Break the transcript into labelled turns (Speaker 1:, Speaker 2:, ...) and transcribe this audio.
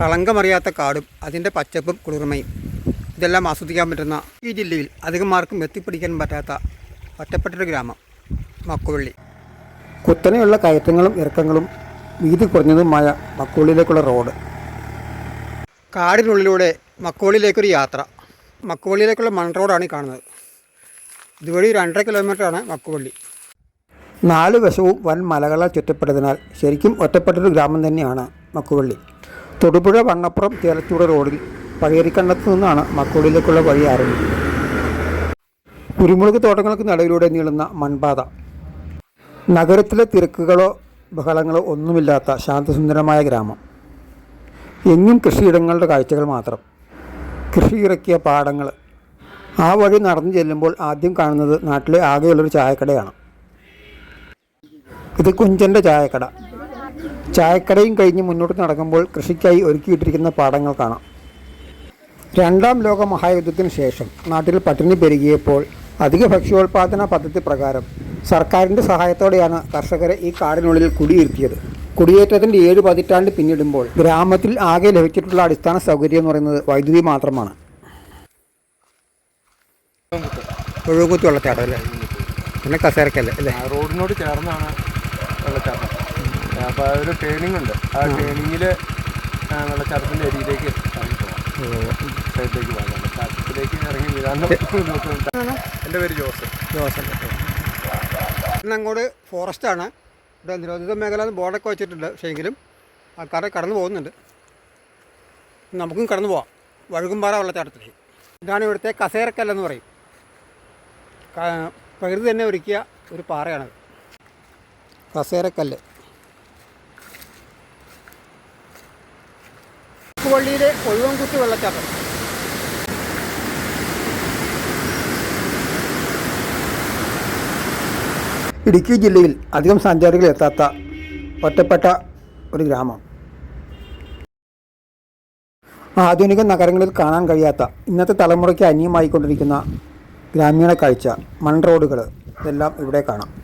Speaker 1: കളങ്കമറിയാത്ത കാടും അതിന്റെ പച്ചപ്പും കുളിർമയും. ഇതെല്ലാം ആസ്വദിക്കാൻ പറ്റുന്ന ഈ ജില്ലയിൽ അധികമാർക്കും എത്തിപ്പിടിക്കാൻ പറ്റാത്ത ഒറ്റപ്പെട്ടൊരു ഗ്രാമം മക്കുവള്ളി. കുത്തനെയുള്ള കയറ്റങ്ങളും ഇറക്കങ്ങളും വീതി കുറഞ്ഞതുമായ മക്കുവള്ളിയിലേക്കുള്ള റോഡ്. കാടിനുള്ളിലൂടെ മക്കുവള്ളിയിലേക്കൊരു യാത്ര. മക്കുവള്ളിയിലേക്കുള്ള മൺ റോഡാണ് ഈ കാണുന്നത്. ഇതുവഴി രണ്ടര കിലോമീറ്ററാണ് മക്കുവള്ളി. നാല് വശവും വൻ മലകളാൽ ചുറ്റപ്പെട്ടതിനാൽ ശരിക്കും ഒറ്റപ്പെട്ടൊരു ഗ്രാമം തന്നെയാണ് മക്കുവള്ളി. തൊടുപുഴ വണ്ണപ്പുറം ചേലത്തൂട് റോഡിൽ പഴയരിക്കണ്ടത്ത് നിന്നാണ് മക്കോളിലേക്കുള്ള വഴി ആരംഭിക്കുന്നത് കുരുമുളക് തോട്ടങ്ങൾക്ക് നടുവിലൂടെ നീളുന്ന മൺപാത. നഗരത്തിലെ തിരക്കുകളോ ബഹളങ്ങളോ ഒന്നുമില്ലാത്ത ശാന്തസുന്ദരമായ ഗ്രാമം. എങ്ങും കൃഷിയിടങ്ങളുടെ കാഴ്ചകൾ മാത്രം. കൃഷി ഇറക്കിയ പാടങ്ങൾ. ആ വഴി നടന്നു ചെല്ലുമ്പോൾ ആദ്യം കാണുന്നത് നാട്ടിലെ ആകെയുള്ളൊരു ചായക്കടയാണ്. ഇത് കുഞ്ചന്റെ ചായക്കട. ചായക്കടയും കഴിഞ്ഞ് മുന്നോട്ട് നടക്കുമ്പോൾ കൃഷിക്കായി ഒരുക്കിയിട്ടിരിക്കുന്ന പാടങ്ങൾ കാണാം. രണ്ടാം ലോക മഹായുദ്ധത്തിന് ശേഷം നാട്ടിൽ പട്ടിണി പെരുകിയപ്പോൾ അധിക ഭക്ഷ്യോൽപാദന പദ്ധതി പ്രകാരം സർക്കാരിന്റെ സഹായത്തോടെയാണ് കർഷകരെ ഈ കാടിനുള്ളിൽ കുടിയിരുത്തിയത്. കുടിയേറ്റത്തിന്റെ ഏഴ് പതിറ്റാണ്ട് പിന്നിടുമ്പോൾ ഗ്രാമത്തിൽ ആകെ ലഭിച്ചിട്ടുള്ള അടിസ്ഥാന സൗകര്യം എന്ന് പറയുന്നത് വൈദ്യുതി മാത്രമാണ്. ഒഴുകുത്തി വെള്ളച്ചാട്ടം അല്ലേ? പിന്നെ കസേരക്കല്ലേ അല്ലേ?
Speaker 2: റോഡിനോട് ചേർന്നാണ് വെള്ളച്ചാട്ടം. അപ്പോൾ ഒരു ട്രെയിനിങ് ഉണ്ട്. ആ ട്രെയിനിങ്ങിൽ നല്ല വെള്ളച്ചാട്ടത്തിന്റെ അരിയിലേക്ക് ഇറങ്ങി പോകാം സൈഡിലേക്ക് പോകാം. വെള്ളച്ചാട്ടത്തിലേക്ക് ഇറങ്ങി വീഴാണ്ട് എന്റെ പേര് ജോസഫ്.
Speaker 1: ജോസ് ഇന്ന് അങ്ങോട്ട് ഫോറസ്റ്റാണ് ഇവിടെ നിരോധിത മേഖല ബോർഡൊക്കെ വെച്ചിട്ടുണ്ട്. പക്ഷേ എങ്കിലും ആൾക്കാരെ കടന്നു പോകുന്നുണ്ട്. നമുക്കും കടന്നു പോവാം. വഴുകുംപാറ വെള്ളച്ചാട്ടത്തിലേക്ക്. ഇതാണ് ഇവിടുത്തെ കസേരക്കല്ലെന്ന് പറയും. പ്രകൃതി തന്നെ ഒരുക്കിയ ഒരു പാറയാണത്. കസേരക്കല്ല്. പള്ളിയിലെ ഒഴുവൻകുത്തി വെള്ളച്ചാട്ടം. ഇടുക്കി ജില്ലയിൽ അധികം സഞ്ചാരികൾ എത്താത്ത ഒറ്റപ്പെട്ട ഒരു ഗ്രാമം. ആധുനിക നഗരങ്ങളിൽ കാണാൻ കഴിയാത്ത ഇന്നത്തെ തലമുറയ്ക്ക് അന്യമായിക്കൊണ്ടിരിക്കുന്ന ഗ്രാമീണ കാഴ്ച മൺ റോഡുകൾ ഇതെല്ലാം ഇവിടെ കാണാം.